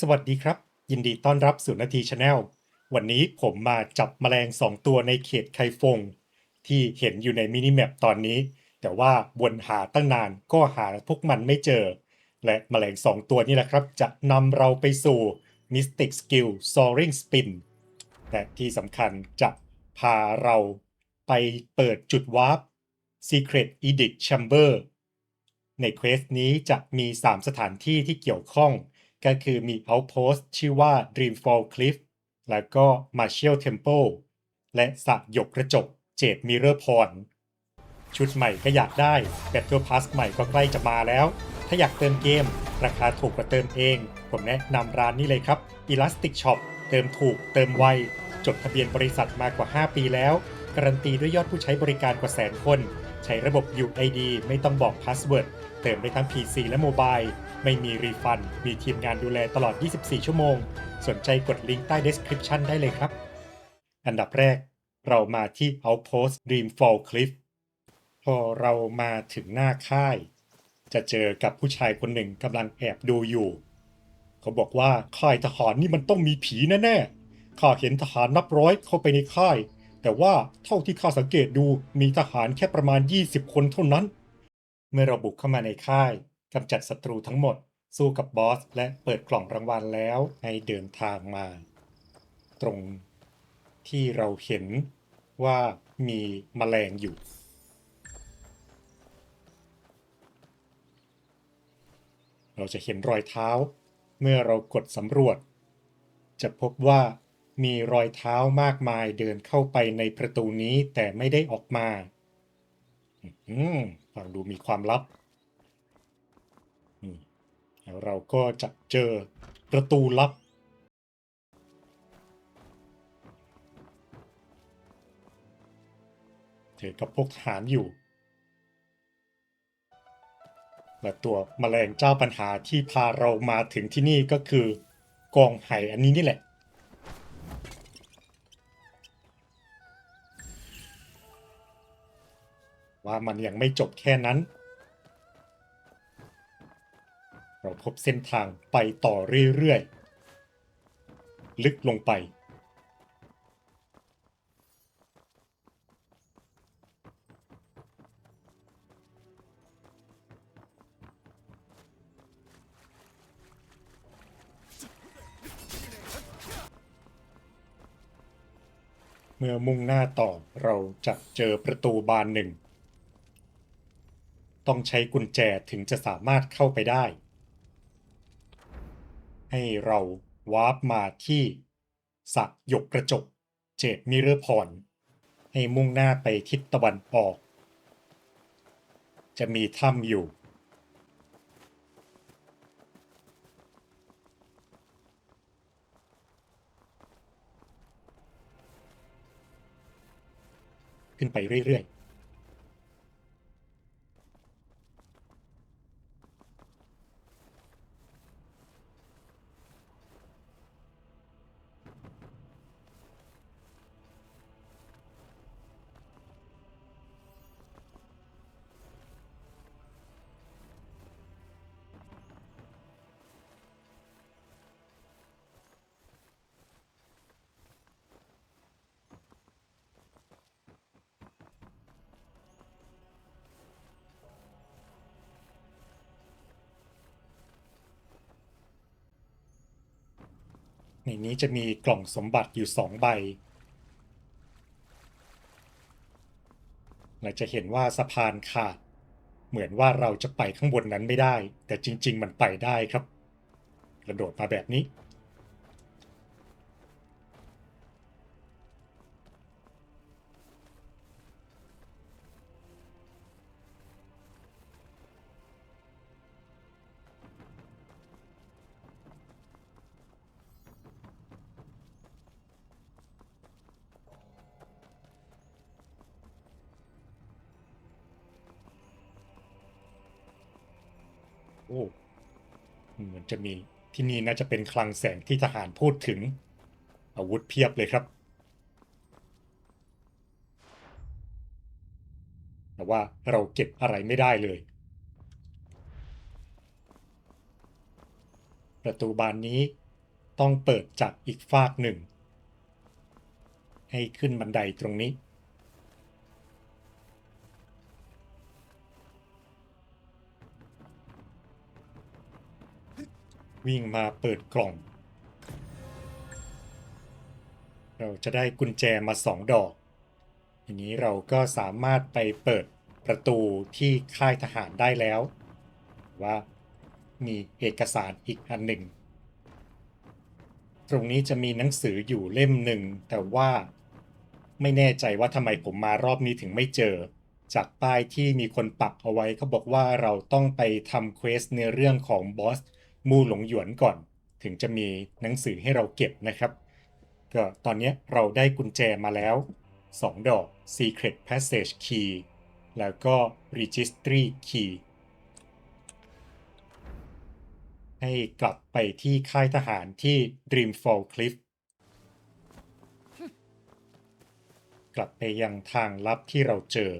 สวัสดีครับ ยินดีต้อนรับสู่นาทีชาแนลวันนี้ผมมาจับแมลง2ตัวในเขตไคฟง ที่เห็นอยู่ในมินิแมปตอนนี้ แต่ว่าวนหาตั้งนานก็หาพวกมันไม่เจอ และแมลง2ตัวนี้แหละครับ จะนำเราไปสู่ Mystic Skill Soaring Spin และที่สำคัญจะพาเราไปเปิดจุดวาร์ป Secret Edict Chamber ในเควสนี้จะมี 3 สถานที่ที่เกี่ยวข้อง ก็คือมี Outpost ชื่อว่า Dreamfall Cliff แล้วก็ Martial Temple และสระหยกกระจกเจดมิเรอร์พรชุดใหม่ก็อยากได้ Battle Pass ใหม่ก็ใกล้จะมาแล้ว ถ้าอยากเติมเกม ราคาถูกกว่าเติมเอง ผมแนะนำร้านนี้เลยครับ Elastic Shop เติมถูกเติมไว จดทะเบียนบริษัทมากว่า 5 ปีแล้ว การันตีด้วยยอดผู้ใช้บริการกว่าแสนคน ใช้ระบบ UID ไม่ต้องบอกพาสเวิร์ดเติมได้ทั้ง PC และโมบายไม่มีรีฟัน มีทีมงานดูแลตลอด 24 ชั่วโมง สนใจกดลิงก์ใต้ description ได้เลยครับ อันดับแรก เรามาที่ Outpost Dreamfall Cliff พอเรามาถึงหน้าค่าย จะเจอกับผู้ชายคนหนึ่งกำลังแอบดูอยู่ เขาบอกว่าค่ายทหารนี่มันต้องมีผีแน่ๆข้าเห็นทหารนับร้อยเข้าไปในค่าย แต่ว่าเท่าที่ข้าสังเกตดูมีทหารแค่ประมาณ 20 คนเท่านั้น เมื่อเราบุกเข้ามาในค่ายกำจัดศัตรูทั้งหมด สู้กับบอส และเปิดกล่องรางวัลแล้วให้เดินทางมา ตรงที่เราเห็นว่ามีแมลงอยู่ เราจะเห็นรอยเท้า เมื่อเรากดสำรวจ จะพบว่า มีรอยเท้ามากมายเดินเข้าไปในประตูนี้แต่ไม่ได้ออกมา อืมฟังดูมีความลับแล้วเราก็จะเจอประตูลับเจอกับพวกทหารอยู่ และตัวแมลงเจ้าปัญหาที่พาเรามาถึงที่นี่ก็คือกองไห่อันนี้นี่แหละ ว่ามันยังไม่จบแค่นั้น เราพบเส้นทางไปต่อเรื่อยๆ ลึกลงไปเมื่อมุ่งหน้าต่อเราจะเจอประตูบานหนึ่ง ต้องใช้กุญแจถึงจะสามารถเข้าไปได้ ให้เราวาร์ปมาที่สระหยกกระจก เจดมิเรอร์พรให้มุ่งหน้าไปทิศตะวันออก จะมีถ้ำอยู่ ขึ้นไปเรื่อยๆ ในนี้จะมีกล่องสมบัติอยู่สองใบ เราจะเห็นว่าสะพานขาด เหมือนว่าเราจะไปข้างบนนั้นไม่ได้ แต่จริง ๆ มันไปได้ครับ กระโดดมาแบบนี้ โอ้เหมือนจะมีที่นี่น่าจะเป็นคลังแสงที่ทหารพูดถึง อาวุธเพียบเลยครับ แต่ว่าเราเก็บอะไรไม่ได้เลย ประตูบานนี้ต้องเปิดจากอีกฟากหนึ่ง ให้ขึ้นบันไดตรงนี้ วิ่งมาเปิดกล่อง เราจะได้กุญแจมาสองดอกอย่างนี้เราก็สามารถไปเปิดประตูที่ค่ายทหารได้แล้ว ว่ามีเอกสารอีกอันหนึ่ง ตรงนี้จะมีหนังสืออยู่เล่มหนึ่ง แต่ว่าไม่แน่ใจว่าทำไมผมมารอบนี้ถึงไม่เจอ จากป้ายที่มีคนปักเอาไว้เขาบอกว่าเราต้องไปทำเควสในเรื่องของบอส มูหลงหยวนก่อน ถึงจะมีหนังสือให้เราเก็บนะครับ ก็ตอนนี้เราได้กุญแจมาแล้ว 2 ดอก Secret Passage Key แล้วก็ Registry Key ให้กลับไปที่ค่ายทหารที่ Dreamfall Cliff กลับไปยังทางลับที่เราเจอ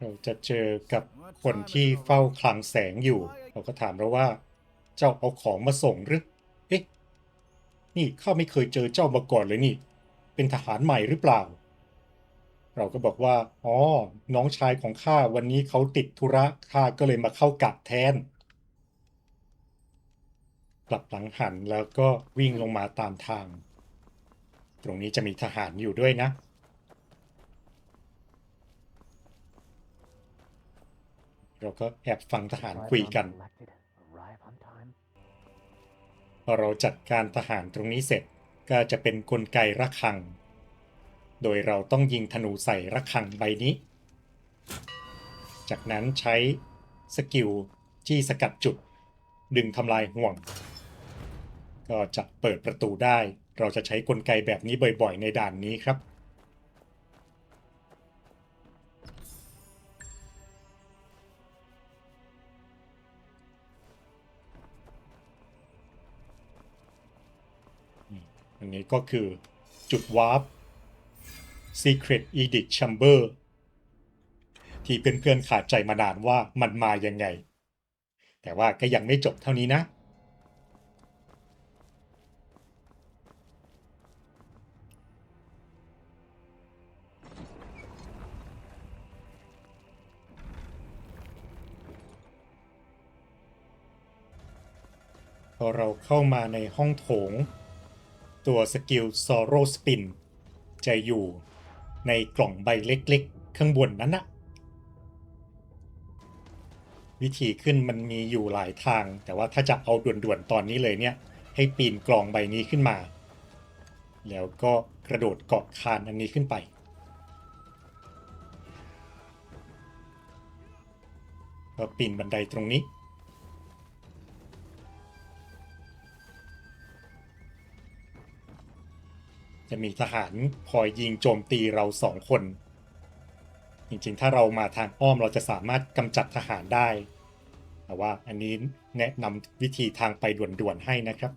เราจะเจอกับคนที่เฝ้าคลังแสงอยู่ เราก็ถามเราว่า เจ้าเอาของมาส่งหรือเอ๊ะนี่ข้าไม่เคยเจอเจ้ามาก่อนเลยนี่ เป็นทหารใหม่หรือเปล่า เราก็บอกว่า อ๋อ น้องชายของข้าวันนี้เขาติดธุระข้าก็เลยมาเข้ากะแทน กลับหลังหันแล้วก็วิ่งลงมาตามทาง ตรงนี้จะมีทหารอยู่ด้วยนะ เราก็แอบฟังทหารคุยกัน Arrive on time. พอเราจัดการทหารตรงนี้เสร็จก็จะเป็นนกลไกระฆัง โดยเราต้องยิงธนูใส่ระฆังใบนี้ จากนั้นใช้สกิลที่สกัดจุด ดึงทำลายห่วง ก็จะเปิดประตูได้ เราจะใช้กลไกแบบนี้บ่อยๆ ในด่านนี้ครับ อันนี้ก็คือจุดวาร์ป Secret Edict Chamber ที่เพื่อนๆขาดใจมานานว่ามันมายังไง แต่ว่าก็ยังไม่จบเท่านี้นะ พอเราเข้ามาในห้องโถง ตัวสกิล Sorrow Spin จะอยู่ในกล่องใบเล็กๆ ข้างบนนั้นนะวิธีขึ้นมันมีอยู่หลายทาง แต่ว่าถ้าจะเอาด่วนๆตอนนี้เลยเนี่ย ให้ปีนกล่องใบนี้ขึ้นมา แล้วก็กระโดดเกาะคานอันนี้ขึ้นไป ก็ปีนบันไดตรงนี้ จะมีทหารคอยยิงโจมตีเราสองคน จริงๆ ถ้าเรามาทางอ้อมเราจะสามารถกำจัดทหารได้ แต่ว่าอันนี้แนะนำวิธีทางไปด่วนๆให้นะครับ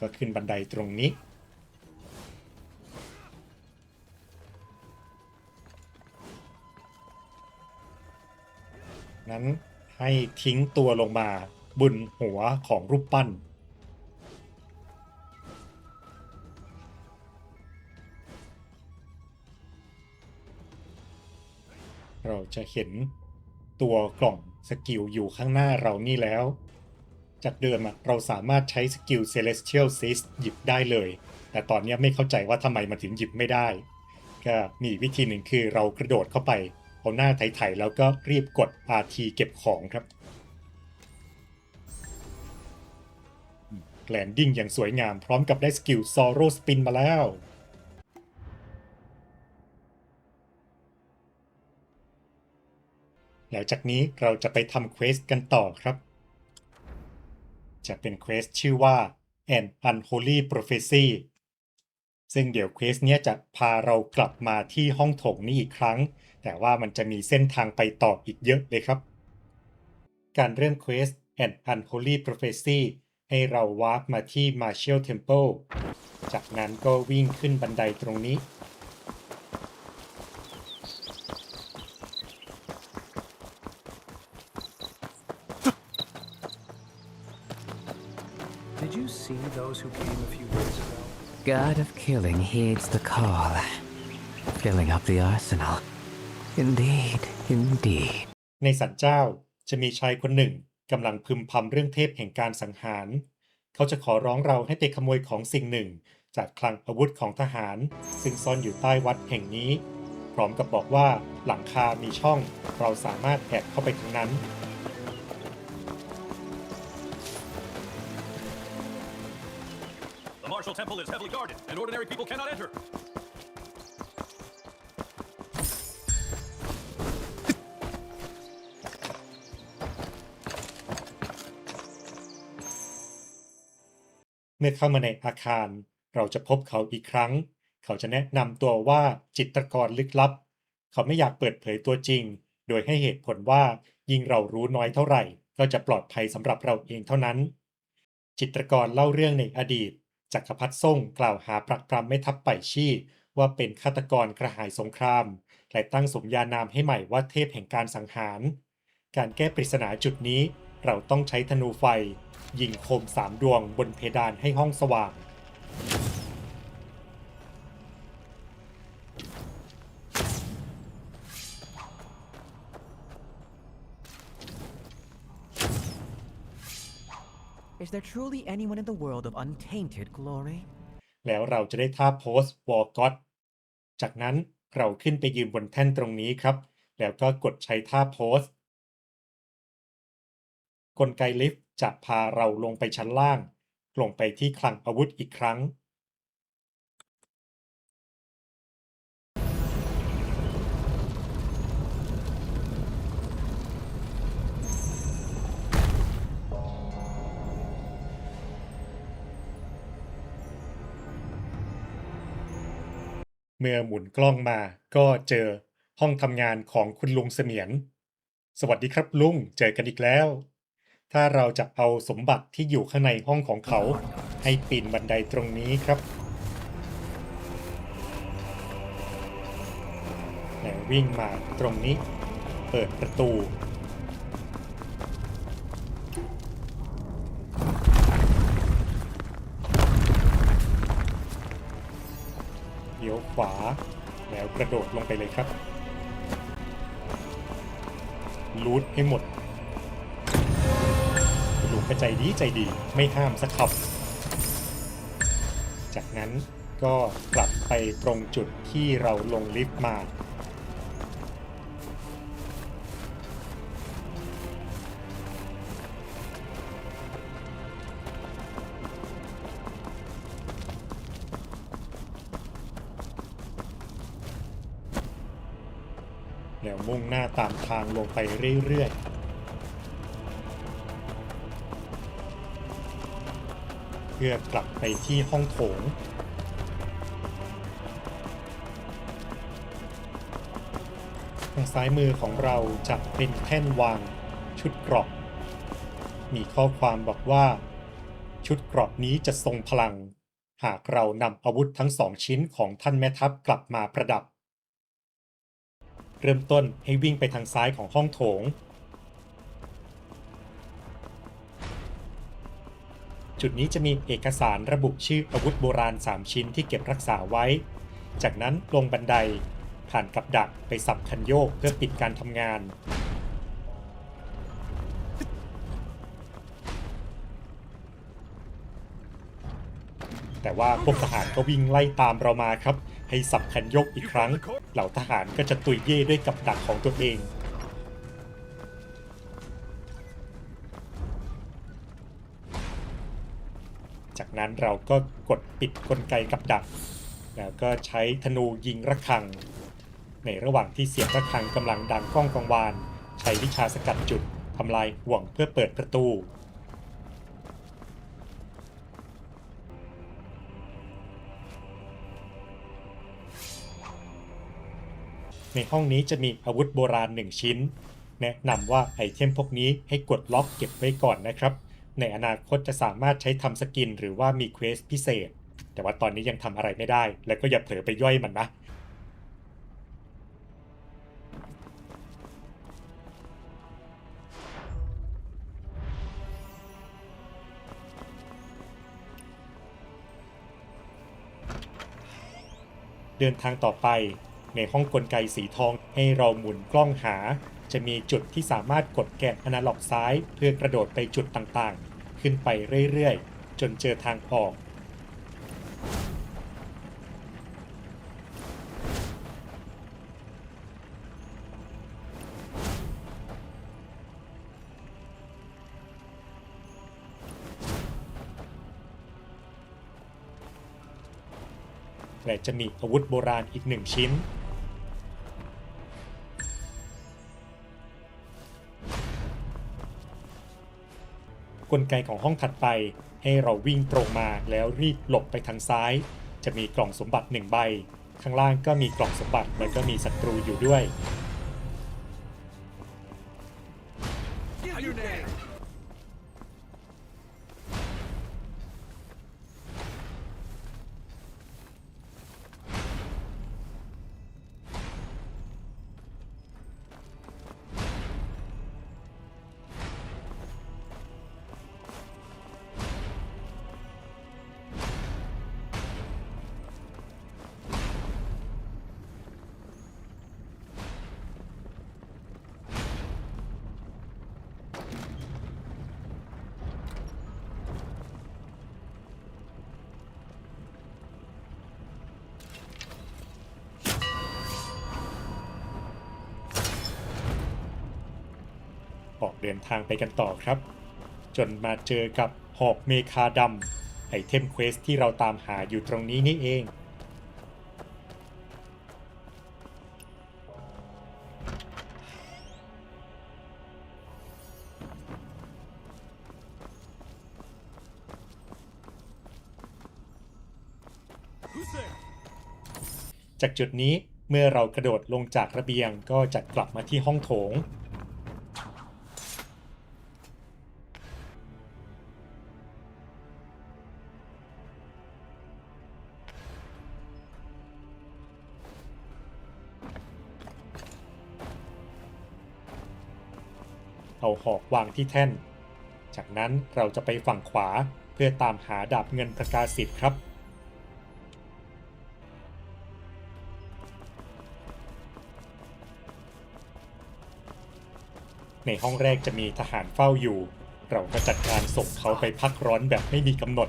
ก็ขึ้นบันไดตรงนี้ นั้นให้ทิ้งตัวลงมาบนหัวของรูปปั้น เราจะเห็นตัวกล่องสกิลอยู่ข้างหน้าเรานี่แล้ว จากเดิมเราสามารถใช้สกิล Celestial Cyst หยิบได้เลย แต่ตอนนี้ไม่เข้าใจว่าทำไมมันถึงหยิบไม่ได้ ก็มีวิธีหนึ่งคือเรากระโดดเข้าไป เอาหน้าไถๆแล้วก็รีบกด RT เก็บของครับแลนดิ้งอย่างสวยงามพร้อมกับได้สกิล Sorrow Spin มาแล้วแล้วจากนี้เราจะไปทำเควสกันต่อครับ จะเป็นเควสชื่อว่า An Unholy Prophecy ซึ่งเดี๋ยวเควสเนี้ยจะพาเรากลับมาที่ห้องโถงนี้อีกครั้ง แต่ว่ามันจะมีเส้นทางไปต่ออีกเยอะเลยครับ การเริ่มเควส An Unholy Prophecy ให้เราวาร์ปมาที่ Martial Temple จากนั้นก็วิ่งขึ้นบันไดตรงนี้ Did you see those who came a few days ago? God of killing heeds the call, filling up the arsenal. Indeed, indeed. ในสันเจ้าจะมีชายคนหนึ่งกำลังพึมพำเรื่องเทพแห่งการสังหาร เขาจะขอร้องเราให้ไปขโมยของสิ่งหนึ่ง จากคลังอาวุธของทหาร ซึ่งซ่อนอยู่ใต้วัดแห่งนี้ พร้อมกับบอกว่าหลังคามีช่อง เราสามารถแอบเข้าไปทางนั้น The Martial Temple is heavily guarded, and ordinary people cannot enter. เมื่อเข้ามาในอาคาร เราจะพบเขาอีกครั้ง เขาจะแนะนำตัวว่าจิตรกรลึกลับ เขาไม่อยากเปิดเผยตัวจริง โดยให้เหตุผลว่ายิ่งเรารู้น้อยเท่าไหร่ ก็จะปลอดภัยสำหรับเราเองเท่านั้น จิตรกรเล่าเรื่องในอดีตจักรพรรดิซ่งกล่าวหาปรักปรำแม่ทัพไปชี่ว่าเป็นฆาตกรกระหายสงคราม และตั้งสมญานามให้ใหม่ว่าเทพแห่งการสังหาร การแก้ปริศนาจุดนี้ เราต้องใช้ธนูไฟ ยิงโคมสามดวงบนเพดานให้ห้องสว่าง Is there truly anyone in the world of untainted glory? แล้วเราจะได้ท่าโพสวอลก็ตจากนั้นเราขึ้นไปยืนบนแท่นตรงนี้ครับ แล้วก็กดใช้ท่าโพส กลไกลิฟต์จะพาเราลงไปชั้นล่าง ลงไปที่คลังอาวุธอีกครั้ง เมื่อหมุนกล้องมาก็เจอห้องทำงานของคุณลุงเสมียน สวัสดีครับลุง เจอกันอีกแล้ว ถ้าเราจะเอาสมบัติที่อยู่ข้างในห้องของเขา ให้ปีนบันไดตรงนี้ครับแล้ววิ่งมาตรงนี้ เปิดประตูเลี้ยวขวา แล้วกระโดดลงไปเลยครับรูทให้หมด ก็ใจดีใจดีไม่ห้ามสักคำจากนั้นก็กลับไปตรงจุดที่เราลงลิฟต์มา แล้วมุ่งหน้าตามทางลงไปเรื่อยๆ พื่อกลับไปที่ห้องโถง ทางซ้ายมือของเราจะเป็นแท่นวางชุดกรอบมีข้อความบอกว่า ชุดกรอบนี้จะทรงพลัง หากเรานำอาวุธทั้งสองชิ้นของท่านแม่ทัพกลับมาประดับ เริ่มต้นให้วิ่งไปทางซ้ายของห้องโถง จุดนี้จะมีเอกสารระบุชื่ออาวุธโบราณ 3 ชิ้นที่เก็บรักษาไว้ จากนั้นลงบันไดผ่านกับดักไปสับคันโยกเพื่อปิดการทำงาน แต่ว่าพวกทหารก็วิ่งไล่ตามเรามาครับ ให้สับคันโยกอีกครั้ง เหล่าทหารก็จะตุยเย่ด้วยกับดักของตัวเอง จากนั้นเราก็กดปิดกลไกกับดัก แล้วก็ใช้ธนูยิงระฆัง ในระหว่างที่เสียงระฆังกำลังดังก้องกังวาน ใช้วิชาสกัดจุดทำลายห่วงเพื่อเปิดประตูในห้องนี้จะมีอาวุธโบราณ 1 ชิ้น แนะนำว่าไอเทมพวกนี้ให้กดล็อกเก็บไว้ก่อนนะครับ ในอนาคตจะสามารถใช้ทำสกินหรือว่ามีเควสพิเศษ แต่ว่าตอนนี้ยังทำอะไรไม่ได้ แล้วก็อย่าเผลอไปย่อยมันนะเดินทางต่อไปในห้องกลไกสีทองให้เราหมุนกล้องหา จะมีจุดที่สามารถกดแกนอนาล็อกซ้าย เพื่อกระโดดไปจุดต่างๆ ขึ้นไปเรื่อยๆ จนเจอทางออกและจะมีอาวุธโบราณอีกหนึ่งชิ้น กลไกของห้องถัดไป ให้เราวิ่งตรงมาแล้วรีบหลบไปทางซ้าย จะมีกล่องสมบัติหนึ่งใบ ข้างล่างก็มีกล่องสมบัติแล้วก็มีศัตรูอยู่ด้วย เดินทางไปกันต่อครับ จนมาเจอกับหอกเมคาดำไอเทมเควสที่เราตามหาอยู่ตรงนี้นี่เอง จากจุดนี้เมื่อเรากระโดดลงจากระเบียงก็จะกลับมาที่ห้องโถง หอกวางที่แท่น จากนั้นเราจะไปฝั่งขวาเพื่อตามหาดาบเงินประกาศสิทธิ์ครับ ในห้องแรกจะมีทหารเฝ้าอยู่ เราก็จัดการส่งเขาไปพักร้อนแบบไม่มีกำหนด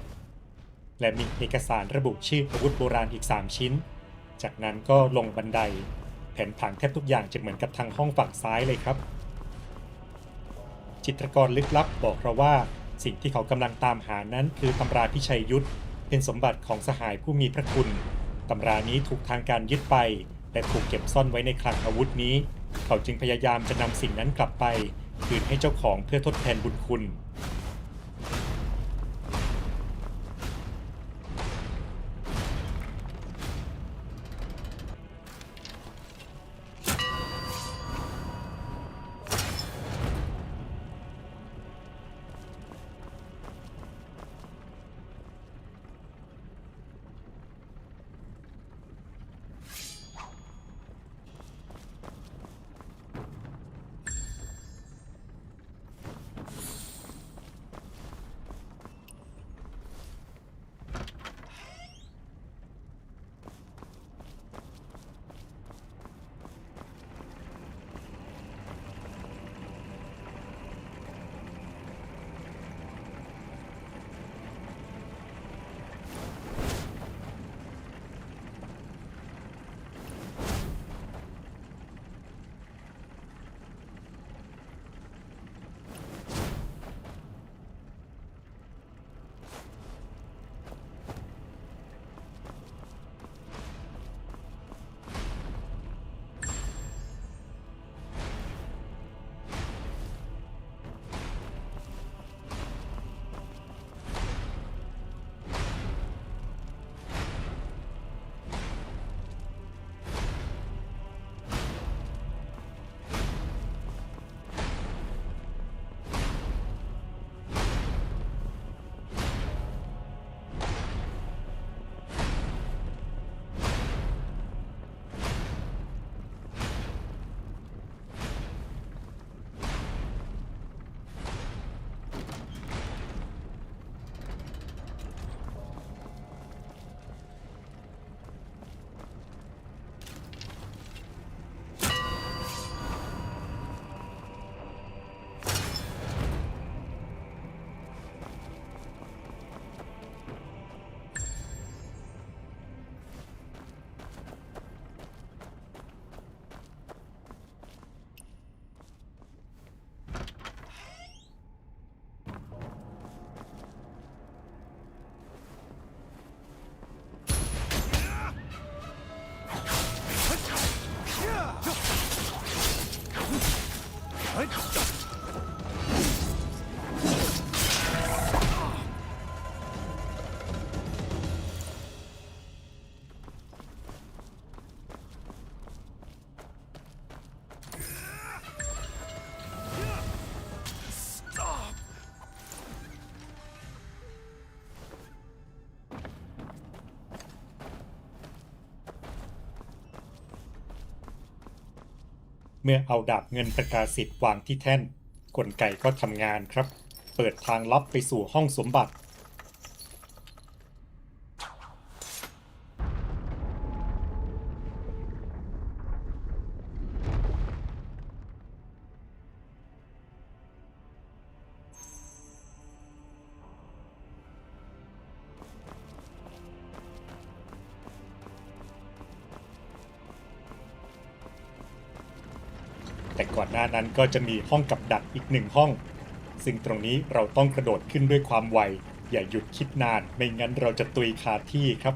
และมีเอกสารระบุชื่ออาวุธโบราณอีก 3 ชิ้น จากนั้นก็ลงบันได แผนผังแทบทุกอย่างจะเหมือนกับทางห้องฝั่งซ้ายเลยครับ จิตรกรลึกลับบอกเราว่า สิ่งที่เขากำลังตามหานั้นคือตำราพิชัยยุทธเป็นสมบัติของสหายผู้มีพระคุณตำรานี้ถูกทางการยึดไป และถูกเก็บซ่อนไว้ในคลังอาวุธนี้ เขาจึงพยายามจะนำสิ่งนั้นกลับไป คืนให้เจ้าของเพื่อทดแทนบุญคุณ เมื่อเอาดาบเงินประกาศสิทธิ์วางที่แท่น กลไกก็ทำงานครับ เปิดทางลับไปสู่ห้องสมบัติ ก็จะมีห้องกับดักอีกหนึ่งห้อง ซึ่งตรงนี้เราต้องกระโดดขึ้นด้วยความไว อย่าหยุดคิดนาน ไม่งั้นเราจะตุยคาที่ครับ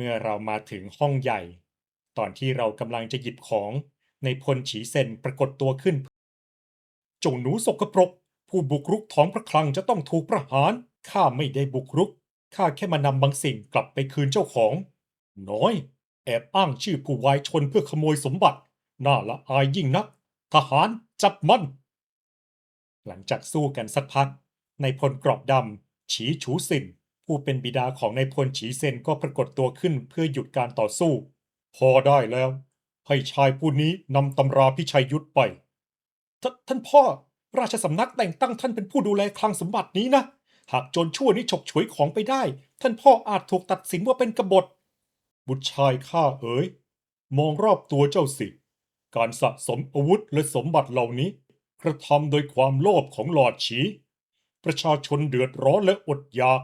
มื่อเรามาถึงห้องใหญ่ ตอนที่เรากำลังจะหยิบของในพลฉีเซนปรากฏตัวขึ้นจงหนูสกปรก ผู้บุกรุกท้องพระคลังจะต้องถูกประหารข้าไม่ได้บุกรุกข้าแค่มานำบางสิ่งกลับไปคืนเจ้าของ น้อย แอบอ้างชื่อผู้วายชนเพื่อขโมยสมบัติ น่าละอายยิ่งนัก ทหารจับมัน หลังจากสู้กันสักพัก ในพลกรอบดำฉีฉูสิน ผู้เป็นบิดาของนายพลฉีเซนก็ปรากฏตัวขึ้นเพื่อหยุดการต่อสู้ พอได้แล้ว ให้ชายผู้นี้นำตำราพิชัยยุทธไปทท่านพ่อราชสำนักแต่งตั้งท่านเป็นผู้ดูแลคลังสมบัตินี้นะ หากโจรชั่วนี้ฉกฉวยของไปได้ ท่านพ่ออาจถูกตัดสินว่าเป็นกบฏ บุตรชายข้าเอ๋ย มองรอบตัวเจ้าสิ การสะสมอาวุธและสมบัติเหล่านี้ กระทำโดยความโลภของหลอดฉี ประชาชนเดือดร้อนและอดอยาก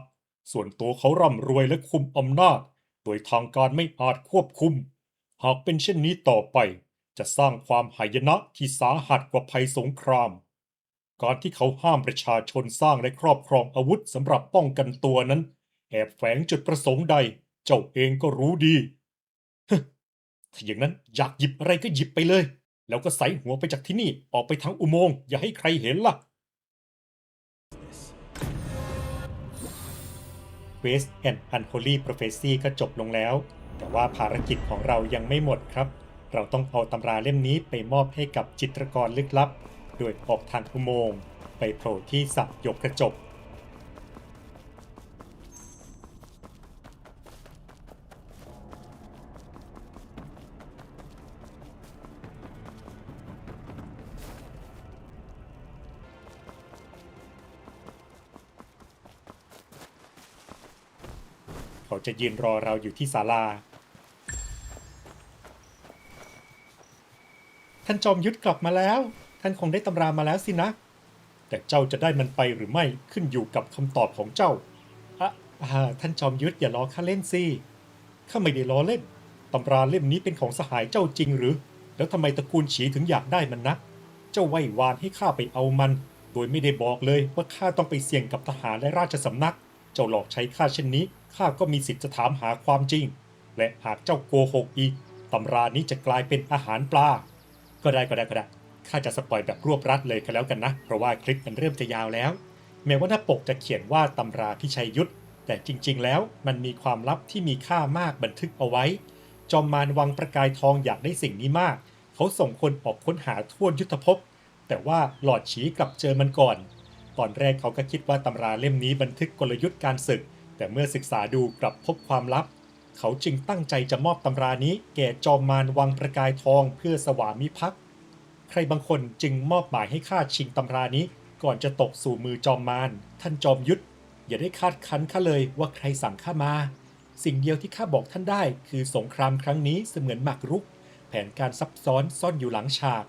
ส่วนตัวเขาร่ำรวยและคุมอำนาจ โดยทางการไม่อาจควบคุม หากเป็นเช่นนี้ต่อไป จะสร้างความหายนะที่สาหัสกว่าภัยสงคราม การที่เขาห้ามประชาชนสร้างและครอบครองอาวุธสำหรับป้องกันตัวนั้น แอบแฝงจุดประสงค์ใด เจ้าเองก็รู้ดีถ้าอย่างนั้นอยากหยิบอะไรก็หยิบไปเลย แล้วก็ใส่หัวไปจากที่นี่ออกไปทางอุโมงค์อย่าให้ใครเห็นล่ะ Quest and Unholy Prophecy ก็จบลงแล้ว แต่ว่าภารกิจของเรายังไม่หมดครับ เราต้องเอาตำราเล่มนี้ไปมอบให้กับจิตรกรลึกลับ โดยออกทางอุโมงค์ไปโผล่ที่สับยกกระจก จะยืนรอเราอยู่ที่ศาลา ท่านจอมยุทธกลับมาแล้ว ท่านคงได้ตำรามาแล้วสินะ แต่เจ้าจะได้มันไปหรือไม่ขึ้นอยู่กับคำตอบของเจ้าอะอ่าท่านจอมยุทธอย่าล้อข้าเล่นสิ ข้าไม่ได้ล้อเล่น ตำราเล่มนี้เป็นของสหายเจ้าจริงหรือ แล้วทำไมตระกูลฉีถึงอยากได้มันนักเจ้าไหว้วานให้ข้าไปเอามัน โดยไม่ได้บอกเลยว่าข้าต้องไปเสี่ยงกับทหารและราชสำนัก เจ้าหลอกใช้ข้าเช่นนี้ ข้าก็มีสิทธิ์จะถามหาความจริง และหากเจ้าโกหกอีกตำรานี้จะกลายเป็นอาหารปลา ก็ได้ก็ได้ก็ได้ข้าจะสปอยแบบรวบรัดเลยก็แล้วกันนะ เพราะว่าคลิปมันเริ่มจะยาวแล้ว แม้ว่าหน้าปกจะเขียนว่าตำราพิชัยยุทธแต่จริง ๆ แล้วมันมีความลับที่มีค่ามากบันทึกเอาไว้ จอมมารวังประกายทองอยากได้สิ่งนี้มาก เขาส่งคนออกค้นหาทั่วยุทธภพ แต่ว่าหลอดฉีกลับเจอมันก่อน ตอนแรกเขาก็คิดว่าตำราเล่มนี้บันทึกกลยุทธ์การศึก แต่เมื่อศึกษาดูกลับพบความลับ เขาจึงตั้งใจจะมอบตำรานี้แก่จอมมารวังประกายทองเพื่อสวามิภักดิ์ใครบางคนจึงมอบหมายให้ข้าชิงตำรานี้ ก่อนจะตกสู่มือจอมมารท่านจอมยุทธอย่าได้คาดคั้นข้าเลยว่าใครสั่งข้ามา สิ่งเดียวที่ข้าบอกท่านได้ คือสงครามครั้งนี้เสมือนหมากรุก แผนการซับซ้อนซ่อนอยู่หลังฉาก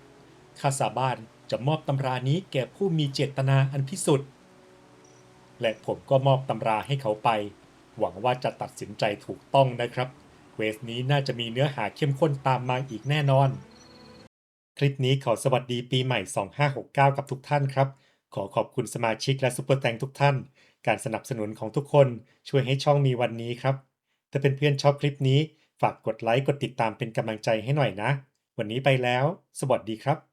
ข้าสาบานจะมอบตำรานี้แก่ผู้มีเจตนาอันพิสุทธิ์ และผมก็มอบตำราให้เขาไป หวังว่าจะตัดสินใจถูกต้องนะครับ เควสนี้น่าจะมีเนื้อหาเข้มข้นตามมาอีกแน่นอน คลิปนี้ขอสวัสดีปีใหม่ 2569 กับทุกท่านครับ ขอขอบคุณสมาชิกและซุปเปอร์แตงทุกท่าน การสนับสนุนของทุกคนช่วยให้ช่องมีวันนี้ครับ ถ้าเป็นเพื่อนชอบคลิปนี้ ฝากกดไลค์กดติดตามเป็นกำลังใจให้หน่อยนะ วันนี้ไปแล้ว สวัสดีครับ